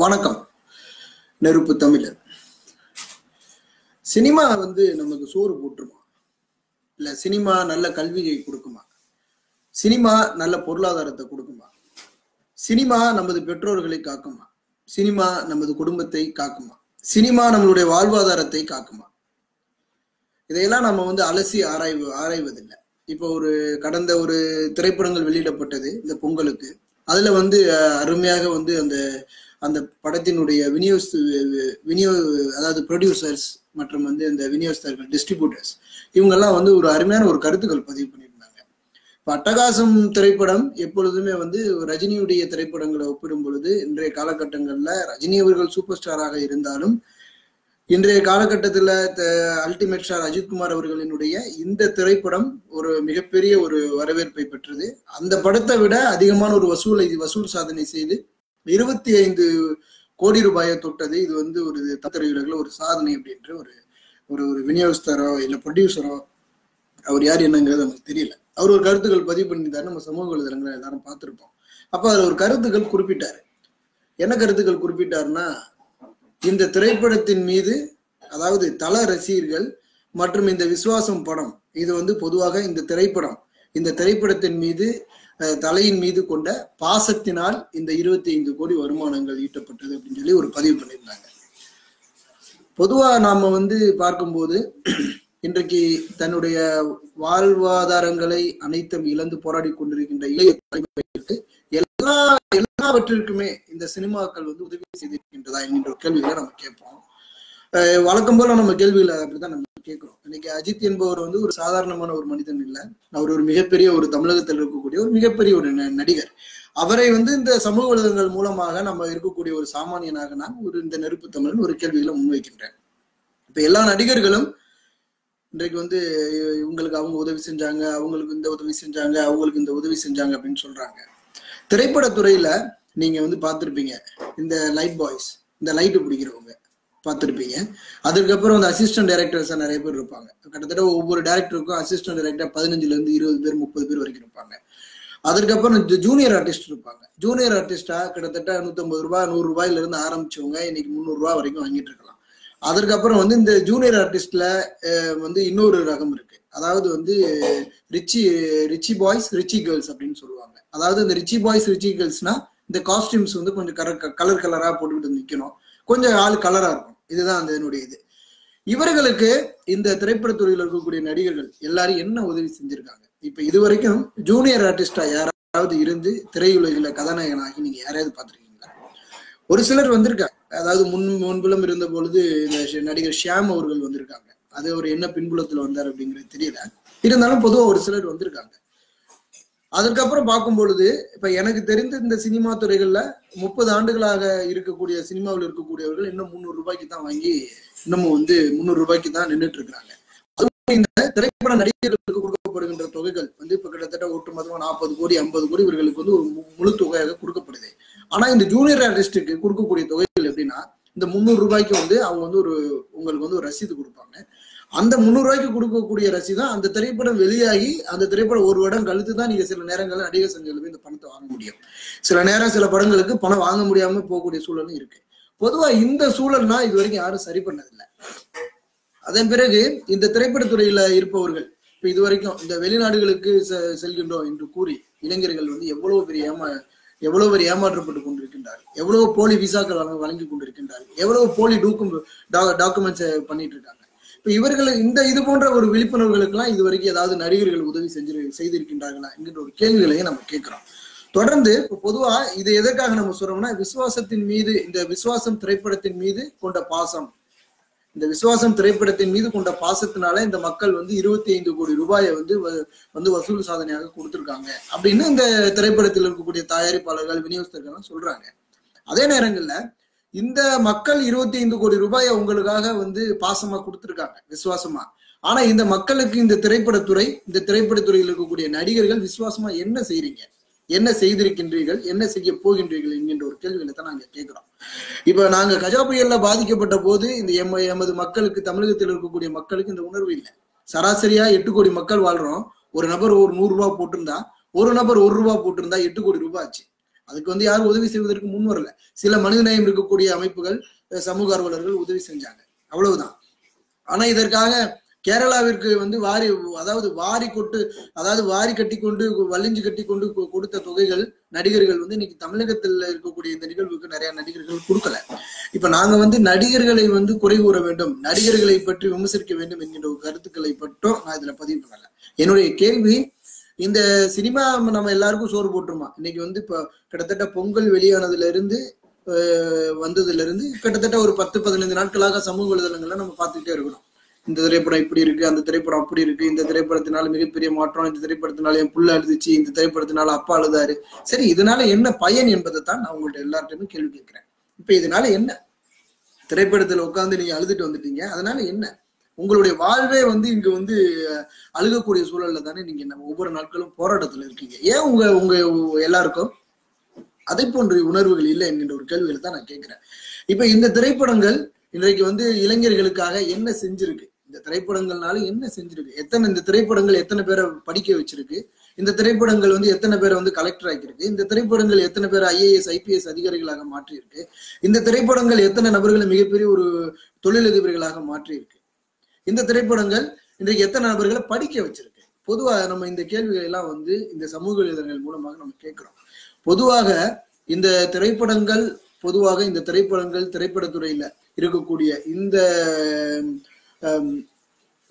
வணக்கம். நெருப்பு தமிழர். சினிமா வந்து நமக்கு சோறு போட்டுருமா இல்ல சினிமா நல்ல கல்வியை கொடுக்குமா? சினிமா நல்ல பொருளாதாரத்தை கொடுக்குமா? சினிமா நமது பெற்றோர்களை காக்குமா? சினிமா நமது குடும்பத்தை காக்குமா? சினிமா நம்மளுடைய வாழ்வாதாரத்தை காக்குமா? இதையெல்லாம் நம்ம வந்து அலசி ஆராய்வு ஆராய்வதில்லை. இப்போ ஒரு கடந்த ஒரு திரைப்படங்கள் வெளியிடப்பட்டது இந்த பொங்கலுக்கு. அதுல வந்து அருமையாக வந்து அந்த அந்த படத்தினுடைய விநியோக விநியோக அதாவது ப்ரொடியூசர்ஸ் மற்றும் வந்து இந்த விநியோகஸ்தர்கள் டிஸ்ட்ரிபியூட்டர்ஸ் இவங்கெல்லாம் வந்து ஒரு அருமையான ஒரு கருத்துக்கள் பதிவு பண்ணியிருந்தாங்க. இப்போ அட்டகாசம் திரைப்படம் எப்பொழுதுமே வந்து ரஜினியுடைய திரைப்படங்களை ஒப்பிடும் பொழுது இன்றைய காலகட்டங்களில் ரஜினி அவர்கள் சூப்பர் ஸ்டாராக இருந்தாலும் இன்றைய காலகட்டத்தில் அல்டிமேட் ஸ்டார் அஜித்குமார் அவர்களினுடைய இந்த திரைப்படம் ஒரு மிகப்பெரிய ஒரு வரவேற்பை பெற்றது. அந்த படத்தை விட அதிகமான ஒரு வசூலை வசூல் சாதனை செய்து இருபத்தி ஐந்து கோடி ரூபாயை தொட்டது. இது வந்து ஒரு திரையுலகில் ஒரு சாதனை அப்படின்ற ஒரு ஒரு ஒரு விநியோகஸ்தரோ இல்லை ப்ரொடியூசரோ அவர் யார் என்னங்கிறது நமக்கு தெரியல. அவர் ஒரு கருத்துக்கள் பதிவு பண்ணியிருந்தாரு. நம்ம சமூக வலைதளங்களை எல்லாரும் பார்த்துருப்போம். அப்போ அவர் ஒரு கருத்துக்கள் குறிப்பிட்டார். என்ன கருத்துக்கள் குறிப்பிட்டாருன்னா இந்த திரைப்படத்தின் மீது அதாவது தல ரசிகர்கள் மற்றும் இந்த விசுவாசம் படம் இது வந்து பொதுவாக இந்த திரைப்படம் இந்த திரைப்படத்தின் மீது தலையின் மீது கொண்ட பாசத்தினால் இந்த இருபத்தி ஐந்து கோடி வருமானங்கள் ஈட்டப்பட்டது அப்படின்னு சொல்லி ஒரு பதிவு பண்ணியிருந்தாங்க. பொதுவா நாம வந்து பார்க்கும்போது இன்றைக்கு தன்னுடைய வாழ்வாதாரங்களை அனைத்தும் இழந்து போராடி கொண்டிருக்கின்ற இளைய தலைமுறைகளுக்கு எல்லா எல்லாவற்றிற்குமே இந்த சினிமாக்கள் வந்து உதவி செய்திருக்கின்றதா என்கின்ற கேள்விகளை நம்ம கேட்போம். வழக்கம் போல நம்ம கேள்விகளை அப்படிதான் நம்ம கேட்கிறோம். இன்னைக்கு அஜித் என்பவர் வந்து ஒரு சாதாரணமான ஒரு மனிதன் இல்லை. அவர் ஒரு மிகப்பெரிய ஒரு தமிழகத்தில் இருக்கக்கூடிய ஒரு மிகப்பெரிய ஒரு ந- நடிகர். அவரை வந்து இந்த சமூக வலைதளங்கள் மூலமாக நம்ம இருக்கக்கூடிய ஒரு சாமானியனாக நான் ஒரு இந்த நெருப்பு தமிழன் ஒரு கேள்விகளை முன்வைக்கின்றேன். இப்ப எல்லா நடிகர்களும் இன்றைக்கு வந்து இவங்களுக்கு அவங்க உதவி செஞ்சாங்க அவங்களுக்கு இந்த உதவி செஞ்சாங்க அவங்களுக்கு இந்த உதவி செஞ்சாங்க அப்படின்னு சொல்றாங்க. திரைப்படத்துறையில நீங்க வந்து பார்த்துருப்பீங்க இந்த லைட் பாய்ஸ் இந்த லைட்டு பிடிக்கிறவங்க. பார்த்துருப்பீங்க. அதுக்கப்புறம் அந்த அசிஸ்டன்ட் டைரக்டர்ஸாக நிறைய பேர் இருப்பாங்க. கிட்டத்தட்ட ஒவ்வொரு டைரக்டருக்கும் அசிஸ்டன்ட் டைரக்டர் பதினஞ்சுலேருந்து இருபது பேர் முப்பது பேர் வரைக்கும் இருப்பாங்க. அதுக்கப்புறம் ஜூனியர் ஆர்டிஸ்ட் இருப்பாங்க. ஜூனியர் ஆர்டிஸ்டா கிட்டத்தட்ட நூற்றம்பது ரூபாய் நூறு இருந்து ஆரம்பிச்சவங்க இன்னைக்கு முந்நூறுரூவா வரைக்கும் வாங்கிட்டு இருக்கலாம். அதற்கப்புறம் வந்து இந்த ஜூனியர் ஆர்டிஸ்ட்ல வந்து இன்னொரு ரகம் இருக்கு. அதாவது வந்து richie richie boys richie girls அப்படின்னு சொல்லுவாங்க. அதாவது இந்த ரிச்சி பாய்ஸ் ரிச்சி கேர்ள்ஸ்னா இந்த காஸ்டியூம்ஸ் வந்து கொஞ்சம் கலர் கலர் கலரா போட்டுக்கிட்டு நிக்கணும். கொஞ்சம் ஆள் கலரா இருக்கும். இதுதான் அந்த என்னுடைய இது. இவர்களுக்கு இந்த திரைப்படத்துறையில் இருக்கக்கூடிய நடிகர்கள் எல்லாரும் என்ன உதவி செஞ்சிருக்காங்க? இப்ப இது வரைக்கும் ஜூனியர் ஆர்டிஸ்டா யாராவது இருந்து திரையுலகில கதாநாயகனாகி நீங்க யாரையாவது பாத்திருக்கீங்களா ஒரு சிலர் வந்திருக்காங்க. அதாவது முன் முன்புலம் இருந்த பொழுது இந்த நடிகர் ஷியாம் அவர்கள் வந்திருக்காங்க. அது அவர் என்ன பின்புலத்துல வந்தார் அப்படிங்கிறது தெரியல. இருந்தாலும் பொதுவா ஒரு சிலர் வந்திருக்காங்க. அதுக்கப்புறம் பார்க்கும் பொழுது இப்ப எனக்கு தெரிந்த இந்த சினிமா துறைகள்ல முப்பது ஆண்டுகளாக இருக்கக்கூடிய சினிமாவில் இருக்கக்கூடியவர்கள் இன்னும் முந்நூறு ரூபாய்க்கு தான் வாங்கி இன்னமும் வந்து முந்நூறு ரூபாய்க்கு தான் நின்றுட்டு இருக்கிறாங்க அதுவும் இந்த திரைப்பட நடிகர்களுக்கு கொடுக்கப்படுகின்ற தொகைகள் வந்து இப்ப கிட்டத்தட்ட ஒட்டுமொத்தமா நாற்பது கோடி ஐம்பது கோடி இவர்களுக்கு வந்து ஒரு மு- முழு தொகையாக கொடுக்கப்படுது. ஆனா இந்த ஜூனியர் ஆர்டிஸ்டுக்கு கொடுக்கக்கூடிய தொகைகள் எப்படின்னா இந்த முந்நூறு ரூபாய்க்கு வந்து அவங்க வந்து ஒரு உங்களுக்கு வந்து ஒரு ரசீது கொடுப்பாங்க. அந்த முந்நூறு ரூபாய்க்கு கொடுக்கக்கூடிய ரசீதான் அந்த திரைப்படம் வெளியாகி அந்த திரைப்படம் ஒரு வருடம் கழித்து தான் நீங்க சில நேரங்களில் நடிகர் சங்கத்தில் இந்த பணத்தை வாங்க முடியும். சில நேரம் சில படங்களுக்கு பணம் வாங்க முடியாம போகக்கூடிய சூழலும் இருக்கு. பொதுவா இந்த சூழல்னா இது வரைக்கும் யாரும் சரி பண்ணதில்லை. அதன் பிறகு இந்த திரைப்படத்துறையில இருப்பவர்கள் இப்ப இது வரைக்கும் இந்த வெளிநாடுகளுக்கு செ- செல்கின்றோம் என்று கூறி இளைஞர்கள் வந்து எவ்வளவு பெரிய ஏமா எவ்வளவு பெரிய ஏமாற்றப்பட்டு கொண்டிருக்கின்றார் எவ்வளவு போலி விசாக்கள் வழங்கி கொண்டிருக்கின்றார் எவ்வளவு போலி டூக்கும் டாக்குமெண்ட்ஸ் பண்ணிட்டு இருக்காங்க? இப்ப இவர்கள் இந்த இது போன்ற ஒரு விழிப்புணர்வுகளுக்கெல்லாம் இது வரைக்கும் ஏதாவது நடிகர்கள் உதவி செஞ்சு செய்திருக்கின்றார்களா என்கின்ற ஒரு கேள்விகளையும் நம்ம கேட்கிறோம். தொடர்ந்து இப்ப பொதுவா இது எதற்காக நம்ம சொல்றோம்னா விசுவாசத்தின் மீது இந்த விசுவாசம் திரைப்படத்தின் மீது கொண்ட பாசம். இந்த விசுவாசம் திரைப்படத்தின் மீது கொண்ட பாசத்தினால இந்த மக்கள் வந்து இருபத்தி ஐந்து கோடி ரூபாயை வந்து வ- வந்து வசூல் சாதனையாக கொடுத்திருக்காங்க. அப்படின்னு இந்த திரைப்படத்தில் இருக்கக்கூடிய தயாரிப்பாளர்கள் விநியோகஸ்தர்கள் எல்லாம் சொல்றாங்க. அதே நேரங்கள்ல இந்த மக்கள் இருபத்தி ஐந்து கோடி ரூபாயை உங்களுக்காக வந்து பாசமா கொடுத்துருக்காங்க விசுவாசமா. ஆனா இந்த மக்களுக்கு இந்த திரைப்படத்துறை இந்த திரைப்படத்துறையில் இருக்கக்கூடிய நடிகர்கள் விசுவாசமா என்ன செய்யறீங்க என்ன செய்திருக்கின்றீர்கள்? என்ன செய்ய போகின்றீர்கள் என்கின்ற ஒரு கேள்விகளை தான் நாங்க கேட்கிறோம் இப்ப நாங்க கஜா புயல்ல பாதிக்கப்பட்ட போது இந்த எம எமது மக்களுக்கு தமிழகத்தில் இருக்கக்கூடிய மக்களுக்கு இந்த உணர்வு இல்லை. சராசரியா எட்டு கோடி மக்கள் வாழ்றோம். ஒரு நபர் ஒரு நூறு ரூபாய் போட்டிருந்தா ஒரு நபர் ஒரு ரூபாய் போட்டிருந்தா எட்டு கோடி ரூபாய் ஆச்சு. அதுக்கு வந்து யாரும் உதவி செய்வதற்கு முன் வரல. சில மனிதநேயம் இருக்கக்கூடிய அமைப்புகள் சமூக ஆர்வலர்கள் உதவி செஞ்சாங்க. அவ்வளவுதான். ஆனா இதற்காக கேரளாவிற்கு வந்து வாரி அதாவது வாரி கொட்டு அதாவது வாரி கட்டி கொண்டு வலிஞ்சு கட்டி கொண்டு கொடுத்த தொகைகள் நடிகர்கள் வந்து இன்னைக்கு தமிழகத்தில் இருக்கக்கூடிய இந்த நிகழ்வுக்கு நிறைய நடிகர்கள் கொடுக்கல. இப்ப நாங்க வந்து நடிகர்களை வந்து குறை கூற வேண்டும். நடிகர்களை பற்றி விமர்சிக்க வேண்டும் என்கின்ற கருத்துக்களை பற்றும் நான் இதுல பதிவு பண்ணல. என்னுடைய கேள்வி இந்த சினிமா நம்ம எல்லாருக்கும் சோறு போட்டுருமா. இன்னைக்கு வந்து இப்ப கிட்டத்தட்ட பொங்கல் வெளியானதுல இருந்து வந்ததுல இருந்து கிட்டத்தட்ட ஒரு பத்து பதினைந்து நாட்களாக சமூக வலைதளங்கள்ல நம்ம பார்த்துக்கிட்டே இருக்கணும். இந்த திரைப்படம் இப்படி இருக்கு அந்த திரைப்படம் அப்படி இருக்கு இந்த திரைப்படத்தினால மிகப்பெரிய மாற்றம் இந்த திரைப்படத்தினால என் புள்ள அழுதுச்சு இந்த திரைப்படத்தினால அப்பா அழுதாரு. சரி இதனால என்ன பயன் என்பதை தான் நான் உங்கள்ட்ட எல்லார்ட்டையுமே கேள்வி கேட்கிறேன். இப்ப இதனால என்ன? திரைப்படத்துல உட்காந்து நீங்க அழுதுட்டு வந்துட்டீங்க அதனால என்ன? உங்களுடைய வாழ்வே வந்து இங்க வந்து அழுகக்கூடிய சூழல்ல தானே நீங்க நம்ம ஒவ்வொரு நாட்களும் போராட்டத்துல இருக்கீங்க. ஏன் உங்க உங்க எல்லாருக்கும்? அதை போன்ற உணர்வுகள் இல்லை என்கின்ற ஒரு கேள்விகளை தான் நான் கேட்கிறேன். இப்ப இந்த திரைப்படங்கள் இன்றைக்கு வந்து இளைஞர்களுக்காக என்ன செஞ்சிருக்கு? இந்த திரைப்படங்கள்னால என்ன செஞ்சிருக்கு? எத்தனை இந்த திரைப்படங்கள் எத்தனை பேரை படிக்க வச்சிருக்கு? இந்த திரைப்படங்கள் வந்து எத்தனை பேரை வந்து கலெக்டர் ஆக்கியிருக்கு? இந்த திரைப்படங்கள் எத்தனை பேர் ஐஏஎஸ் ஐபிஎஸ் அதிகாரிகளாக மாற்றியிருக்கு? இந்த திரைப்படங்கள் எத்தனை நபர்களை மிகப்பெரிய ஒரு தொழிலதிபர்களாக மாற்றியிருக்கு? இந்த திரைப்படங்கள் இன்றைக்கு எத்தனை நபர்களை படிக்க வச்சிருக்கு? பொதுவாக நம்ம இந்த கேள்விகள் எல்லாம் வந்து இந்த சமூக வலைதளங்கள் மூலமாக நம்ம கேட்கிறோம். பொதுவாக இந்த திரைப்படங்கள் பொதுவாக இந்த திரைப்படங்கள் திரைப்படத்துறையில இருக்கக்கூடிய இந்த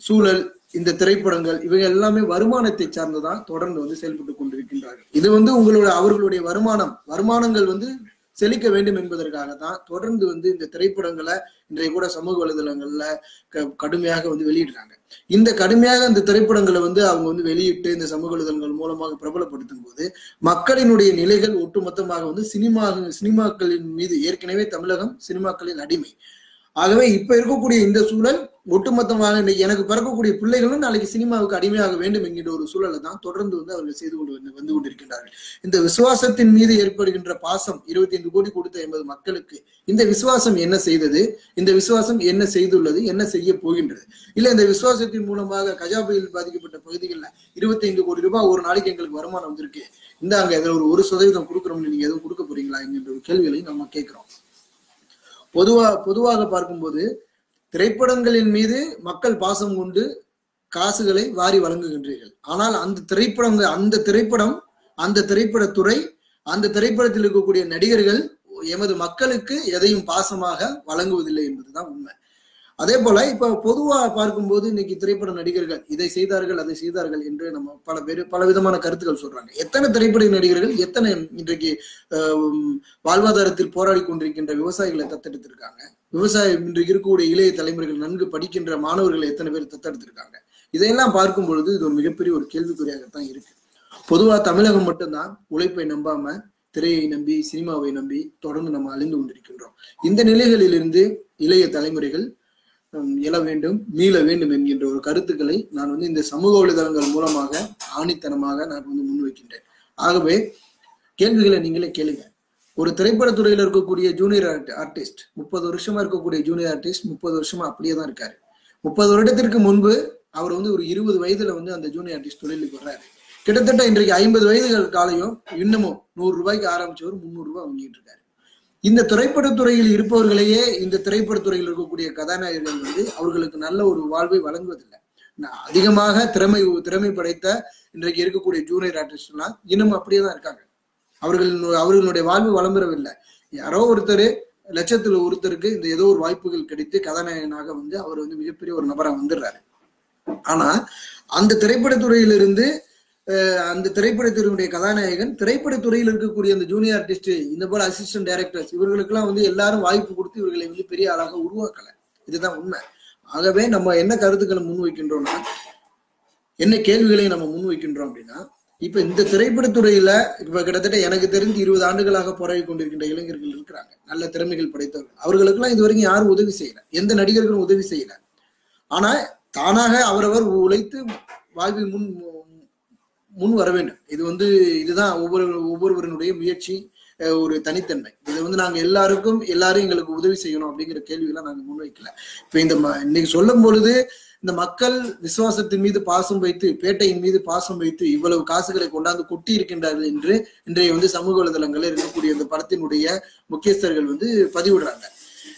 சூழல் இந்த திரைப்படங்கள் இவை எல்லாமே வருமானத்தை சார்ந்துதான் தொடர்ந்து வந்து செயல்பட்டு கொண்டிருக்கின்றார்கள். இது வந்து உங்களோட அவர்களுடைய வருமானம். வருமானங்கள் வந்து செழிக்க வேண்டும் என்பதற்காக தான் தொடர்ந்து வந்து இந்த திரைப்படங்களை இன்றைய கூட சமூக வலைதளங்கள்ல க- கடுமையாக வந்து வெளியிடுறாங்க. இந்த கடுமையாக இந்த திரைப்படங்களை வந்து அவங்க வந்து வெளியிட்டு இந்த சமூக வலைதளங்கள் மூலமாக பிரபலப்படுத்தும் போது மக்களினுடைய நிலைகள் ஒட்டுமொத்தமாக வந்து சினிமா சினிமாக்களின் மீது ஏற்கனவே தமிழகம் சினிமாக்களின் அடிமை. ஆகவே இப்ப இருக்கக்கூடிய இந்த சூழல் ஒட்டுமொத்தமாக இன்னைக்கு எனக்கு பிறக்கக்கூடிய பிள்ளைகளும் நாளைக்கு சினிமாவுக்கு அடிமையாக வேண்டும் என்கின்ற ஒரு சூழலை தான் தொடர்ந்து வந்து அவர்கள் செய்து கொண்டு வந்து வந்து கொண்டிருக்கின்றார்கள். இந்த விசுவாசத்தின் மீது ஏற்படுகின்ற பாசம் இருபத்தி ஐந்து கோடி கொடுத்த எண்பது மக்களுக்கு இந்த விசுவாசம் என்ன செய்தது? இந்த விசுவாசம் என்ன செய்துள்ளது? என்ன செய்ய போகின்றது? இல்ல இந்த விசுவாசத்தின் மூலமாக கஜா புயல் பாதிக்கப்பட்ட பகுதிகளில் இருபத்தி ஐந்து கோடி ரூபாய் ஒரு நாளைக்கு எங்களுக்கு வருமானம் வந்திருக்கு. இந்தாங்க இதுல ஒரு ஒரு சதவீதம் கொடுக்குறோம்னு நீங்க எதுவும் கொடுக்க போறீங்களா? என்கின்ற ஒரு கேள்விகளை நம்ம கேட்கிறோம். பொதுவா பொதுவாக பார்க்கும்போது திரைப்படங்களின் மீது மக்கள் பாசம் கொண்டு காசுகளை வாரி வழங்குகின்றீர்கள். ஆனால் அந்த திரைப்படங்கள் அந்த திரைப்படம் அந்த திரைப்படத்துறை அந்த திரைப்படத்தில் இருக்கக்கூடிய நடிகர்கள் எமது மக்களுக்கு எதையும் பாசமாக வழங்குவதில்லை என்பதுதான் உண்மை. அதே போல இப்ப பொதுவா பார்க்கும்போது இன்னைக்கு திரைப்பட நடிகர்கள் இதை செய்தார்கள் அதை செய்தார்கள் என்று நம்ம பல பேர் பல விதமான கருத்துக்கள் சொல்றாங்க. எத்தனை திரைப்பட நடிகர்கள் எத்தனை இன்றைக்கு ஆஹ், வாழ்வாதாரத்தில் போராடி கொண்டிருக்கின்ற விவசாயிகளை தத்தெடுத்திருக்காங்க? விவசாயம் இன்றைக்கு இருக்கக்கூடிய இளைய தலைமுறைகள் நன்கு படிக்கின்ற மாணவர்களை எத்தனை பேர் தத்தெடுத்திருக்காங்க? இதையெல்லாம் பார்க்கும் பொழுது இது ஒரு மிகப்பெரிய ஒரு கேள்விக்குறியாகத்தான் இருக்கு. பொதுவா தமிழகம் மட்டும்தான் உழைப்பை நம்பாம திரையை நம்பி சினிமாவை நம்பி தொடர்ந்து நம்ம அழிந்து கொண்டிருக்கின்றோம். இந்த நிலைகளிலிருந்து இளைய தலைமுறைகள் எழ வேண்டும் மீள வேண்டும் என்கின்ற ஒரு கருத்துக்களை நான் வந்து இந்த சமூக வலைதளங்கள் மூலமாக ஆணித்தனமாக நான் வந்து முன்வைக்கின்றேன். ஆகவே கேள்விகளை நீங்களே கேளுங்க. ஒரு திரைப்படத்துறையில இருக்கக்கூடிய ஜூனியர் ஆர்டிஸ்ட் முப்பது வருஷமா இருக்கக்கூடிய ஜூனியர் ஆர்டிஸ்ட் முப்பது வருஷமா அப்படியே தான் இருக்காரு. முப்பது வருடத்திற்கு முன்பு அவர் வந்து ஒரு இருபது வயதுல வந்து அந்த ஜூனியர் ஆர்டிஸ்ட் தொழிலுக்கு வர்றாரு. கிட்டத்தட்ட இன்றைக்கு ஐம்பது வயதுகள் காலையும் இன்னமும் நூறு ரூபாய்க்கு ஆரம்பிச்சவர் முந்நூறு ரூபாய் வாங்கிட்டு இருக்காரு. இந்த திரைப்படத்துறையில் இருப்பவர்களையே இந்த திரைப்படத்துறையில் இருக்கக்கூடிய கதாநாயகர்கள் வந்து அவர்களுக்கு நல்ல ஒரு வாழ்வை வழங்குவதில்லை. நான் அதிகமாக திறமை திறமை படைத்த இன்றைக்கு இருக்கக்கூடிய ஜூனியர் ஆர்டிஸ்ட்லாம் இன்னும் அப்படியே தான் இருக்காங்க. அவர்கள் அவர்களுடைய வாழ்வு வளம் பெறவில்லை யாரோ ஒருத்தர் லட்சத்துல ஒருத்தருக்கு இந்த ஏதோ ஒரு வாய்ப்புகள் கிடைத்து கதாநாயகனாக வந்து அவர் வந்து மிகப்பெரிய ஒரு நபராக வந்துடுறாரு. ஆனா அந்த திரைப்படத்துறையிலிருந்து அந்த திரைப்படத்துறையினுடைய கதாநாயகன் திரைப்படத்துறையில் இருக்கக்கூடிய அந்த ஜூனியர் ஆர்டிஸ்ட் இந்த போல அசிஸ்டன்ட் டைரக்டர்ஸ் இவர்களுக்கெல்லாம் வந்து எல்லாரும் வாய்ப்பு கொடுத்து இவர்களை வந்து பெரிய ஆளாக உருவாக்கல. இதுதான் உண்மை. ஆகவே நம்ம என்ன கருத்துக்களை முன்வைக்கின்றோம்னா என்ன கேள்விகளை நம்ம முன்வைக்கின்றோம் அப்படின்னா இப்ப இந்த திரைப்படத்துறையில இப்ப கிட்டத்தட்ட எனக்கு தெரிஞ்சு இருபது ஆண்டுகளாக போராடி கொண்டிருக்கின்ற இளைஞர்கள் இருக்கிறாங்க. நல்ல திறமைகள் படைத்தவர்கள். அவர்களுக்கெல்லாம் இது வரைக்கும் யாரும் உதவி செய்யல. எந்த நடிகர்களும் உதவி செய்யல. ஆனா தானாக அவரவர் உழைத்து வாழ்வில் முன் முன் வர வேண்டும். இது வந்து இதுதான் ஒவ்வொரு ஒவ்வொருவருடைய முயற்சி ஒரு தனித்தன்மை. இது வந்து நாங்க எல்லாருக்கும் எல்லாரும் எங்களுக்கு உதவி செய்யணும் அப்படிங்கிற கேள்விகளை நாங்க முன்வைக்கல. இப்ப இந்த ம- இன்னைக்கு சொல்லும் பொழுது இந்த மக்கள் விசுவாசத்தின் மீது பாசம் வைத்து பேட்டையின் மீது பாசம் வைத்து இவ்வளவு காசுகளை கொண்டாந்து கொட்டி இருக்கின்றார்கள் என்று இன்றைய வந்து சமூக வலைதளங்களில் இருக்கக்கூடிய இந்த படத்தினுடைய முக்கியஸ்தர்கள் வந்து பதிவிடுறாங்க.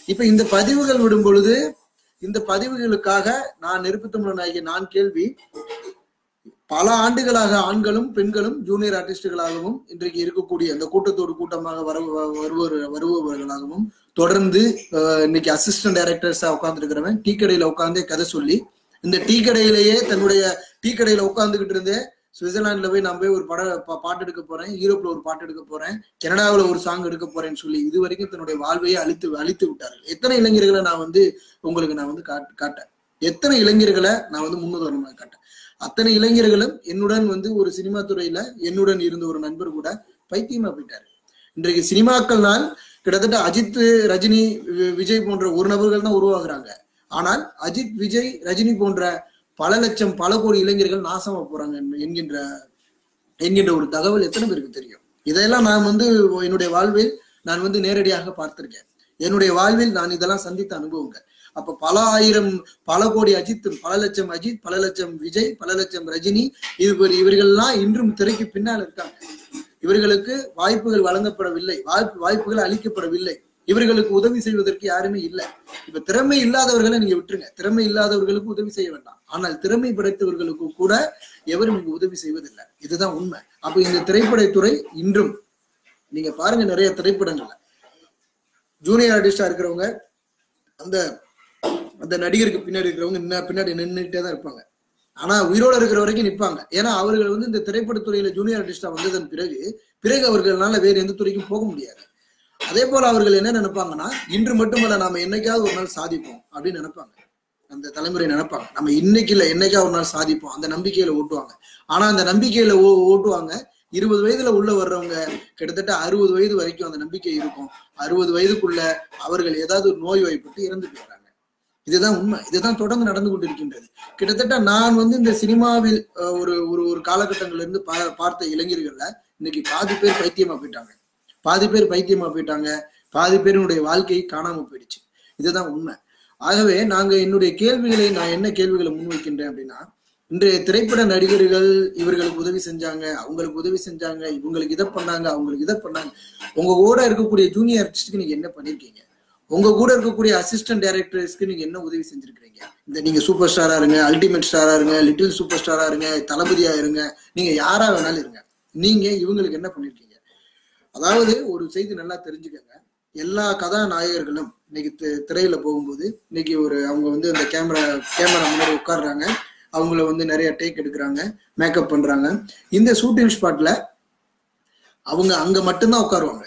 இப்ப இந்த பதிவுகள் விடும் பொழுது இந்த பதிவுகளுக்காக நான் நெருப்புத்தமிழன் ஆகிய நான் கேள்வி பல ஆண்டுகளாக ஆண்களும் பெண்களும் ஜூனியர் ஆர்டிஸ்டுகளாகவும் இன்றைக்கு இருக்கக்கூடிய அந்த கூட்டத்தோடு கூட்டமாக வர வருவர் வருபவர்களாகவும் தொடர்ந்து இன்னைக்கு அசிஸ்டன்ட் டைரக்டர்ஸா உட்கார்ந்து இருக்கிறவன் டீ கடையில உட்காந்தே கதை சொல்லி இந்த டீ கடையிலேயே தன்னுடைய டீ கடையில உட்காந்துக்கிட்டு இருந்தே சுவிட்சர்லாந்துல போய் நான் போய் ஒரு பட பா- பாட்டு எடுக்க போறேன் யூரோப்ல ஒரு பாட்டு எடுக்க போறேன் கனடாவில் ஒரு சாங் எடுக்க போறேன்னு சொல்லி இது வரைக்கும் தன்னுடைய வாழ்வையே அழித்து அழித்து விட்டார்கள். எத்தனை இளைஞர்களை நான் வந்து உங்களுக்கு நான் வந்து காட்- காட்டேன். எத்தனை இளைஞர்களை நான் வந்து முன்னுதாரணமாக காட்டேன். அத்தனை இளைஞர்களும் என்னுடன் வந்து ஒரு சினிமா துறையில என்னுடன் இருந்த ஒரு நண்பர் கூட பைத்தியமா போயிட்டாரு. இன்றைக்கு சினிமாக்கள்னால் கிட்டத்தட்ட அஜித் ரஜினி வி- விஜய் போன்ற ஒரு நபர்கள் தான் உருவாகுறாங்க. ஆனால் அஜித் விஜய் ரஜினி போன்ற பல லட்சம் பல கோடி இளைஞர்கள் நாசமா போறாங்க என்கின்ற என்கின்ற ஒரு தகவல் எத்தனை பேருக்கு தெரியும்? இதையெல்லாம் நான் வந்து என்னுடைய வாழ்வில் நான் வந்து நேரடியாக பார்த்திருக்கேன். என்னுடைய வாழ்வில் நான் இதெல்லாம் சந்தித்த அனுபவங்கள். அப்ப பல ஆயிரம் பல கோடி அஜித் பல லட்சம் அஜித் பல லட்சம் விஜய் பல லட்சம் ரஜினி இது இவர்கள்லாம் இன்றும் திரைக்கு பின்னால் இருக்காங்க. இவர்களுக்கு வாய்ப்புகள் வழங்கப்படவில்லை. வாய்ப்பு வாய்ப்புகள் அளிக்கப்படவில்லை. இவர்களுக்கு உதவி செய்வதற்கு யாருமே இல்லை. இப்ப திறமை இல்லாதவர்களை நீங்க விட்டுருங்க. திறமை இல்லாதவர்களுக்கு உதவி செய்ய வேண்டாம். ஆனால் திறமை படைத்தவர்களுக்கு கூட எவரும் இங்கு உதவி செய்வதில்லை. இதுதான் உண்மை. அப்ப இந்த திரைப்படத்துறை இன்றும் நீங்க பாருங்க நிறைய திரைப்படங்கள்ல ஜூனியர் ஆர்டிஸ்டா இருக்கிறவங்க அந்த அந்த நடிகருக்கு பின்னாடி இருக்கிறவங்க இன்ன பின்னாடி நின்றுட்டே தான் இருப்பாங்க. ஆனா உயிரோட இருக்கிற வரைக்கும் நிப்பாங்க. ஏன்னா அவர்கள் வந்து இந்த திரைப்படத்துறையில ஜூனியர் ஆர்டிஸ்டா வந்ததன் பிறகு பிறகு அவர்களால வேறு எந்த துறைக்கும் போக முடியாது. அதே போல அவர்கள் என்ன நினைப்பாங்கன்னா இன்று மட்டுமல்ல நாம என்னைக்காவது ஒரு நாள் சாதிப்போம் அப்படின்னு நினைப்பாங்க. அந்த தலைமுறை நினைப்பாங்க. நம்ம இன்னைக்கு இல்ல என்னைக்கா ஒரு நாள் சாதிப்போம். அந்த நம்பிக்கையில ஓட்டுவாங்க. ஆனா அந்த நம்பிக்கையில ஓ- ஓட்டுவாங்க. இருபது வயதுல உள்ள வர்றவங்க கிட்டத்தட்ட அறுபது வயது வரைக்கும் அந்த நம்பிக்கை இருக்கும். அறுபது வயதுக்குள்ள அவர்கள் ஏதாவது ஒரு நோய் வாய்ப்பட்டு இறந்து போயிடுறாங்க. இதுதான் உண்மை. இதுதான் தொடர்ந்து நடந்து கொண்டிருக்கின்றது. கிட்டத்தட்ட நான் வந்து இந்த சினிமாவில் ஒரு ஒரு ஒரு காலகட்டங்கள்ல இருந்து பா- பார்த்த இளைஞர்கள்ல இன்னைக்கு பாதி பேர் பைத்தியமா போயிட்டாங்க. பாதி பேர் பைத்தியமா போயிட்டாங்க. பாதி பேருடைய வாழ்க்கை காணாம போயிடுச்சு. இதுதான் உண்மை. ஆகவே நாங்க என்னுடைய கேள்விகளை நான் என்ன கேள்விகளை முன்வைக்கின்றேன் அப்படின்னா இன்றைய திரைப்பட நடிகர்கள் இவர்களுக்கு உதவி செஞ்சாங்க அவங்களுக்கு உதவி செஞ்சாங்க இவங்களுக்கு இதை பண்ணாங்க அவங்களுக்கு இதை பண்ணாங்க. உங்க கூட இருக்கக்கூடிய ஜூனியர் ஆர்டிஸ்டுக்கு நீங்க என்ன பண்ணிருக்கீங்க? உங்க கூட இருக்கக்கூடிய அசிஸ்டன்ட் டைரக்டர்ஸ்க்கு நீங்க என்ன உதவி செஞ்சிருக்கீங்க இந்த நீங்க சூப்பர் ஸ்டாரா இருங்க அல்டிமேட் ஸ்டாரா இருங்க லிட்டில் சூப்பர் ஸ்டாரா இருங்க தளபதியா இருங்க நீங்க யாரா வேணாலும் இருங்க. நீங்க இவங்களுக்கு என்ன பண்ணிருக்கீங்க? அதாவது ஒரு செய்தி நல்லா தெரிஞ்சுக்கங்க. எல்லா கதாநாயகர்களும் இன்னைக்கு திரையில போகும்போது இன்னைக்கு ஒரு அவங்க வந்து அந்த கேமரா கேமரா முன்னாடி உட்கார்றாங்க. அவங்கள வந்து நிறைய டேக் எடுக்கிறாங்க மேக்கப் பண்றாங்க. இந்த ஷூட்டிங் ஸ்பாட்ல அவங்க அங்க மட்டும்தான் உட்காருவாங்க.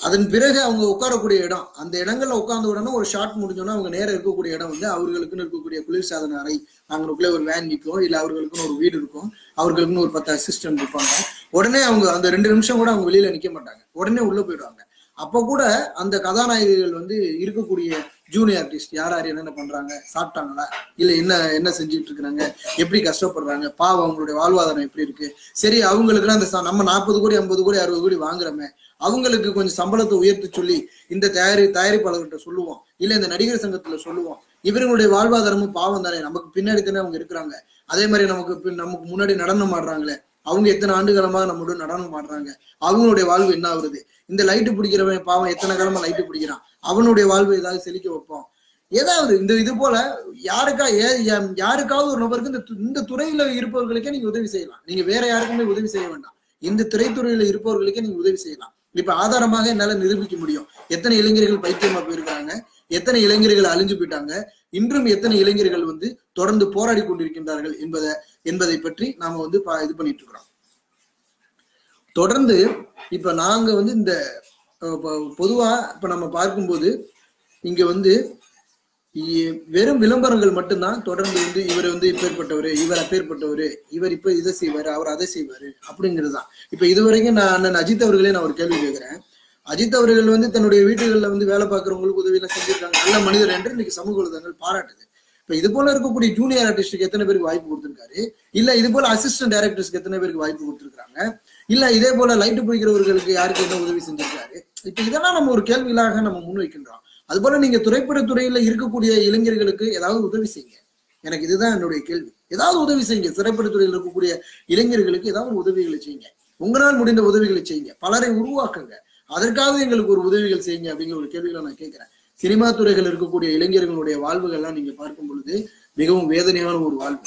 அதன் பிறகு அவங்க உட்காரக்கூடிய இடம் அந்த இடங்கள்ல உட்கார்ந்த உடனே ஒரு ஷாட் முடிஞ்சோன்னா அவங்க நேரம் இருக்கக்கூடிய இடம் வந்து அவர்களுக்குன்னு இருக்கக்கூடிய குளிர்சாதன அறை. அவங்களுக்குள்ள ஒரு வேன் நிற்கும். இல்ல அவர்களுக்குன்னு ஒரு வீடு இருக்கும். அவர்களுக்குன்னு ஒரு பத்து அசிஸ்டன்ட் இருப்பாங்க. உடனே அவங்க அந்த ரெண்டு நிமிஷம் கூட அவங்க வெளியில நிக்க மாட்டாங்க. உடனே உள்ள போயிடுவாங்க. அப்ப கூட அந்த கதாநாயகிகள் வந்து இருக்கக்கூடிய ஜூனியர் ஆர்டிஸ்ட் யார் யார் என்னென்ன பண்றாங்க சாப்பிட்டாங்களா? இல்ல என்ன என்ன செஞ்சுட்டு இருக்கிறாங்க எப்படி கஷ்டப்படுறாங்க? பாவம் அவங்களுடைய வாழ்வாதாரம் எப்படி இருக்கு? சரி அவங்களுக்குலாம் அந்த நம்ம நாற்பது கோடி ஐம்பது கோடி அறுபது கோடி வாங்குறோமே. அவங்களுக்கு கொஞ்சம் சம்பளத்தை உயர்த்தி சொல்லி இந்த தயாரி தயாரிப்பாளர்கிட்ட சொல்லுவோம். இல்ல இந்த நடிகர் சங்கத்துல சொல்லுவோம். இவர்களுடைய வாழ்வாதாரமும் பாவம் தானே. நமக்கு பின்னாடி தானே அவங்க இருக்கிறாங்க. அதே மாதிரி நமக்கு நமக்கு முன்னாடி நடனம் ஆடுறாங்களே. அவங்க எத்தனை ஆண்டு காலமா நம்மளோட நடனம் ஆடுறாங்க அவங்களுடைய வாழ்வு என்ன ஆகுறது? இந்த லைட்டு பிடிக்கிறவன் பாவம் எத்தனை காலமா லைட்டு பிடிக்கிறான்? அவனுடைய வாழ்வு ஏதாவது செழிக்க வைப்போம். ஏதாவது இந்த இது போல யாருக்கா ஏ- யாருக்காவது ஒரு நபருக்கு இந்த இந்த துறையில இருப்பவர்களுக்கே நீங்க உதவி செய்யலாம். நீங்க வேற யாருக்குமே உதவி செய்ய வேண்டாம். இந்த திரைத்துறையில இருப்பவர்களுக்கே நீங்க உதவி செய்யலாம். இப்ப ஆதாரமாக என்னால நிரூபிக்க முடியும். எத்தனை இளைஞர்கள் பைத்தியமா போயிருக்காங்க எத்தனை இளைஞர்கள் அழிஞ்சு போயிட்டாங்க? இன்றும் எத்தனை இளைஞர்கள் வந்து தொடர்ந்து போராடி கொண்டிருக்கின்றார்கள் என்பதை என்பதை பற்றி நாம வந்து பா- இது பண்ணிட்டு இருக்கிறோம். தொடர்ந்து இப்ப நாங்க வந்து இந்த பொதுவா இப்ப நம்ம பார்க்கும்போது இங்க வந்து வெறும் விளம்பரங்கள் மட்டும்தான் தொடர்ந்து வந்து இவர் வந்து இப்பேற்பட்டவர் இவர் அப்பேற்பட்டவர் இவர் இப்ப இதை செய்வாரு அவர் அதை செய்வாரு அப்படிங்கிறது தான். இப்ப இதுவரைக்கும் நான் அண்ணன் அஜித் அவர்களே நான் ஒரு கேள்வி கேட்கிறேன். அஜித் அவர்கள் வந்து தன்னுடைய வீடுகளில் வந்து வேலை பார்க்குறவங்களுக்கு உதவியெல்லாம் செஞ்சிருக்காங்க. நல்ல மனிதர் என்று இன்னைக்கு சமூக வலைதளங்கள் பாராட்டுது. இப்ப இது போல இருக்கக்கூடிய ஜூனியர் ஆர்டிஸ்டுக்கு எத்தனை பேருக்கு வாய்ப்பு கொடுத்துருக்காரு? இல்ல இது போல அசிஸ்டன்ட் டைரக்டர்ஸ்க்கு எத்தனை பேருக்கு வாய்ப்பு கொடுத்துருக்காங்க இல்ல இதே போல லைட்டு பிடிக்கிறவர்களுக்கு யாருக்கு என்ன உதவி செஞ்சிருக்காரு? இப்ப இதெல்லாம் நம்ம ஒரு கேள்விகளாக நம்ம முன்வைக்கின்றோம். அது போல நீங்க திரைப்பட துறையில இருக்கக்கூடிய இளைஞர்களுக்கு ஏதாவது உதவி செய்யுங்க. எனக்கு இதுதான் என்னுடைய கேள்வி. ஏதாவது உதவி செய்யுங்க. திரைப்படத்துறையில் இருக்கக்கூடிய இளைஞர்களுக்கு ஏதாவது உதவிகளை செய்யுங்க. உங்களால் முடிந்த உதவிகளை செய்யுங்க. பலரை உருவாக்குங்க. அதற்காக எங்களுக்கு ஒரு உதவிகள் செய்யுங்க அப்படிங்கிற ஒரு கேள்விகளை நான் கேட்கிறேன். சினிமா துறைகள் இருக்கக்கூடிய இளைஞர்களுடைய வாழ்வுகள்லாம் நீங்க பார்க்கும் பொழுது மிகவும் வேதனையான ஒரு வாழ்வு.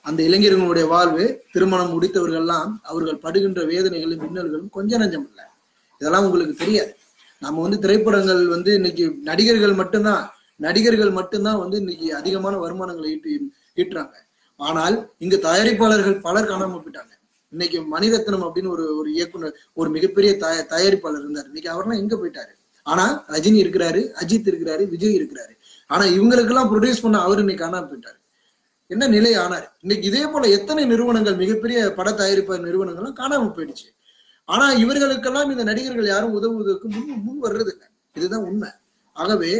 அந்த இளைஞர்களுடைய வாழ்வு திருமணம் முடித்தவர்கள்லாம் அவர்கள் படுகின்ற வேதனைகளும் மின்னல்களும் கொஞ்ச நஞ்சம் இல்லை. இதெல்லாம் உங்களுக்கு தெரியாது. நம்ம வந்து திரைப்படங்கள் வந்து இன்னைக்கு நடிகர்கள் மட்டும்தான் நடிகர்கள் மட்டும்தான் வந்து இன்னைக்கு அதிகமான வருமானங்களை ஈட்டு ஈட்டுறாங்க. ஆனால் இங்கு தயாரிப்பாளர்கள் பலர் காணாம போயிட்டாங்க. இன்னைக்கு மணிரத்னம் அப்படின்னு ஒரு ஒரு இயக்குனர் ஒரு மிகப்பெரிய தய தயாரிப்பாளர் இருந்தார். இன்னைக்கு அவர்லாம் எங்க போயிட்டாரு? ஆனா ரஜினி இருக்கிறாரு அஜித் இருக்கிறாரு விஜய் இருக்கிறாரு. ஆனா இவங்களுக்கு எல்லாம் ப்ரொடியூஸ் பண்ண அவர் இன்னைக்கு ஆனா போயிட்டாரு. என்ன நிலை ஆனார்? இன்னைக்கு இதே போல எத்தனை நிறுவனங்கள் மிகப்பெரிய பட தயாரிப்பு நிறுவனங்கள்லாம் காணாம போயிடுச்சு. ஆனா இவர்களுக்கெல்லாம் இந்த நடிகர்கள் யாரும் உதவுவதற்கு முன் முன் வர்றது இல்லை இதுதான் உண்மை. ஆகவே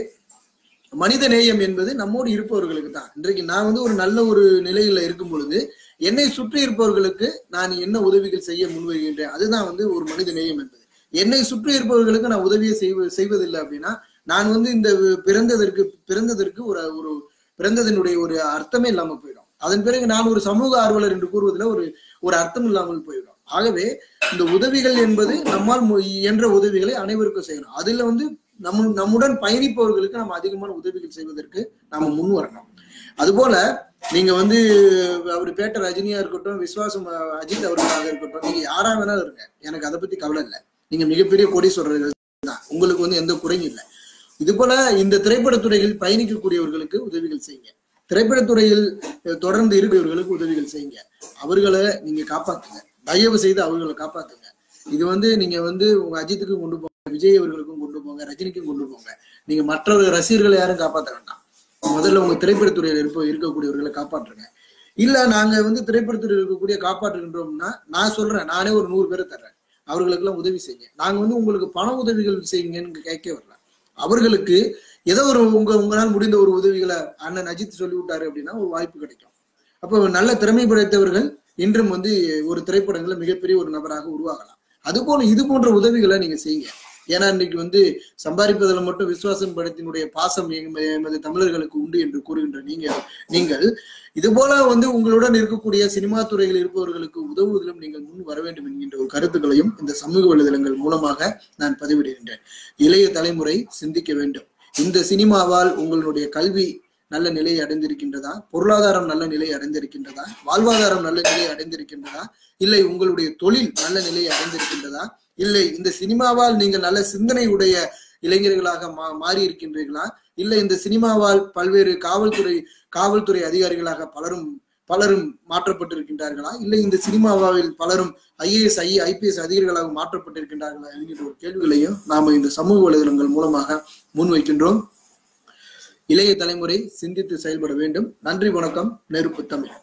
மனித நேயம் என்பது நம்மோடு இருப்பவர்களுக்கு தான். இன்றைக்கு நான் வந்து ஒரு நல்ல ஒரு நிலையில இருக்கும் பொழுது என்னை சுற்றி இருப்பவர்களுக்கு நான் என்ன உதவிகள் செய்ய முன்வருகின்றேன்? அதுதான் வந்து ஒரு மனித நேயம் என்பது. என்னை சுற்றி இருப்பவர்களுக்கு நான் உதவியை செய்வ செய்வதில்லை அப்படின்னா நான் வந்து இந்த பிறந்ததற்கு பிறந்ததற்கு ஒரு ஒரு பிறந்ததனுடைய ஒரு அர்த்தமே இல்லாம போயிடும். அதன் பிறகு நான் ஒரு சமூக ஆர்வலர் என்று கூறுவதில் ஒரு ஒரு அர்த்தம் இல்லாமல் போயிடும். ஆகவே இந்த உதவிகள் என்பது நம்மால் மு- இயன்ற உதவிகளை அனைவருக்கும் செய்யணும். அதுல வந்து நம்ம நம்முடன் பயணிப்பவர்களுக்கு நம்ம அதிகமான உதவிகள் செய்வதற்கு நாம முன் வரணும் அதுபோல நீங்க வந்து அவர் பேட்ட ரஜினியா இருக்கட்டும் விஸ்வாசம் அஜித் அவர்களாக இருக்கட்டும் நீங்க யாரா வேணாலும் இருங்க. எனக்கு அதை பத்தி கவலை இல்லை. நீங்க மிகப்பெரிய கோடீஸ்வரர்கள் தான். உங்களுக்கு வந்து எந்த குறையும் இல்லை. இது போல இந்த திரைப்படத்துறையில் பயணிக்கக்கூடியவர்களுக்கு உதவிகள் செய்யுங்க. திரைப்படத்துறையில் தொடர்ந்து இருக்கிறவர்களுக்கு உதவிகள் செய்யுங்க. அவர்களை நீங்க காப்பாத்துங்க. தயவு செய்து அவர்களை காப்பாத்துங்க. இது வந்து நீங்க வந்து உங்க அஜித்துக்கும் கொண்டு போங்க விஜய் அவர்களுக்கும் கொண்டு போங்க ரஜினிக்கும் கொண்டு போங்க. நீங்க மற்ற ரசிகர்களை யாரும் காப்பாற்ற வேண்டாம். முதல்ல உங்க திரைப்படத்துறையில் இருப்ப இருக்கக்கூடியவர்களை காப்பாற்றுங்க. இல்ல நாங்க வந்து திரைப்படத்துறையில் இருக்கக்கூடிய காப்பாற்றுகின்றோம்னா நான் சொல்றேன் நானே ஒரு நூறு பேரை தர்றேன். அவர்களுக்கெல்லாம் உதவி செய்யுங்க. நாங்க வந்து உங்களுக்கு பண உதவிகள் செய்யுங்கன்னு கேட்க வரல. அவர்களுக்கு ஏதோ ஒரு உங்க உங்களால் முடிந்த ஒரு உதவிகளை அண்ணன் அஜித் சொல்லி விட்டாரு அப்படின்னா ஒரு வாய்ப்பு கிடைக்கும். அப்போ நல்ல திறமை படைத்தவர்கள் இன்றும் வந்து ஒரு திரைப்படங்கள்ல மிகப்பெரிய ஒரு நபராக உருவாகலாம். அதுபோல இது போன்ற உதவிகளை நீங்க செய்யுங்க. ஏன்னா இன்னைக்கு வந்து சம்பாதிப்பதில் மட்டும் விசுவாசம் படத்தினுடைய பாசம் எமது தமிழர்களுக்கு உண்டு என்று கூறுகின்ற நீங்க நீங்கள். இது போல வந்து உங்களுடன் இருக்கக்கூடிய சினிமா துறையில் இருப்பவர்களுக்கு உதவுவதிலும் நீங்கள் முன் வர வேண்டும் என்கின்ற ஒரு கருத்துக்களையும் இந்த சமூக வலைதளங்கள் மூலமாக நான் பதிவிடுகின்றேன். இளைய தலைமுறை சிந்திக்க வேண்டும். இந்த சினிமாவால் உங்களுடைய கல்வி நல்ல நிலையை அடைந்திருக்கின்றதா? பொருளாதாரம் நல்ல நிலையை அடைந்திருக்கின்றதா? வாழ்வாதாரம் நல்ல நிலையை அடைந்திருக்கின்றதா? இல்லை உங்களுடைய தொழில் நல்ல நிலையை அடைந்திருக்கின்றதா? இல்லை இந்த சினிமாவால் நீங்கள் நல்ல சிந்தனை உடைய இளைஞர்களாக மா மாறி இருக்கின்றீர்களா இல்லை இந்த சினிமாவால் பல்வேறு காவல்துறை காவல்துறை அதிகாரிகளாக பலரும் பலரும் மாற்றப்பட்டிருக்கின்றார்களா? இல்லை இந்த சினிமாவில் பலரும் ஐஏஎஸ் ஐ ஐபிஎஸ் அதிகாரிகளாக மாற்றப்பட்டிருக்கின்றார்களா? என்கின்ற ஒரு கேள்விகளையும் நாம இந்த சமூக வலைதளங்கள் மூலமாக முன்வைக்கின்றோம். இளைய தலைமுறை சிந்தித்து செயல்பட வேண்டும். நன்றி வணக்கம். நெருப்பு தமிழ்.